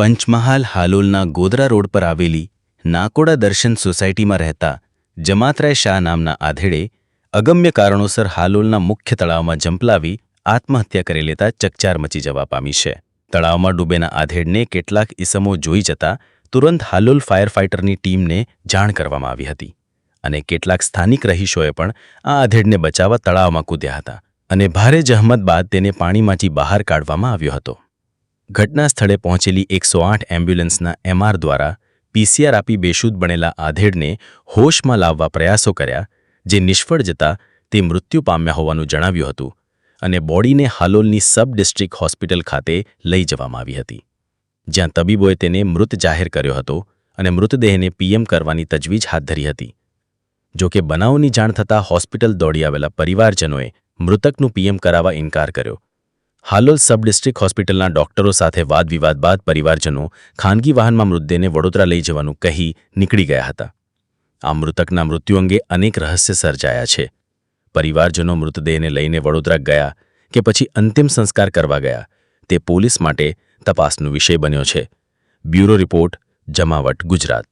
Panchmahal હાલોલના Godhra road પર આવેલી નાકોડા દર્શન સોસાયટીમાં રહેતા જમાતરાય શાહ નામના આધેડે અગમ્ય કારણોસર હાલોલના મુખ્ય તળાવમાં જંપલાવી આત્મહત્યા કરી લેતા ચકચાર મચી જવા પામી છે. તળાવમાં ડૂબેના આધેડને કેટલાક ઇસમો જોઈ જતા તુરંત હાલોલ ફાયર ફાઇટરની ટીમને જાણ કરવામાં આવી હતી અને કેટલાક સ્થાનિક રહીશોએ પણ આ આધેડને બચાવવા તળાવમાં કૂદ્યા હતા અને ભારે જહમત બાદ તેને પાણીમાંથી બહાર કાઢવામાં આવ્યો હતો. ઘટના સ્થળે પહોંચેલી એકસો આઠ એમ્બ્યુલન્સના એમઆર દ્વારા પીસીઆર આપી બેશુદ્ધ બનેલા આધેડને હોશમાં લાવવા પ્રયાસો કર્યા, જે નિષ્ફળ જતા તે મૃત્યુ પામ્યા હોવાનું જણાવ્યું હતું અને બોડીને હાલોલની સબ ડિસ્ટ્રિક્ટ હોસ્પિટલ ખાતે લઈ જવામાં આવી હતી. જ્યાં તબીબોએ તેને મૃત જાહેર કર્યો હતો અને મૃતદેહને પીએમ કરવાની તજવીજ હાથ ધરી હતી. જો કે બનાવની જાણ થતાં હોસ્પિટલ દોડી આવેલા પરિવારજનોએ મૃતકનું પીએમ કરાવવા ઇનકાર કર્યો હાલોલ સબ ડિસ્ટ્રિક્ટ હોસ્પિટલના ડોક્ટરો સાથે વાદવિવાદ બાદ પરિવારજનો ખાનગી વાહનમાં મૃતદેહને વડોદરા લઈ જવાનું કહી નીકળી ગયા હતા. આ મૃતકના મૃત્યુ અંગે અનેક રહસ્ય સર્જાયા છે. પરિવારજનો મૃતદેહને લઈને વડોદરા ગયા કે પછી અંતિમ સંસ્કાર કરવા ગયા, તે પોલીસ માટે તપાસનો વિષય બન્યો છે. બ્યુરો રિપોર્ટ, જમાવટ, ગુજરાત.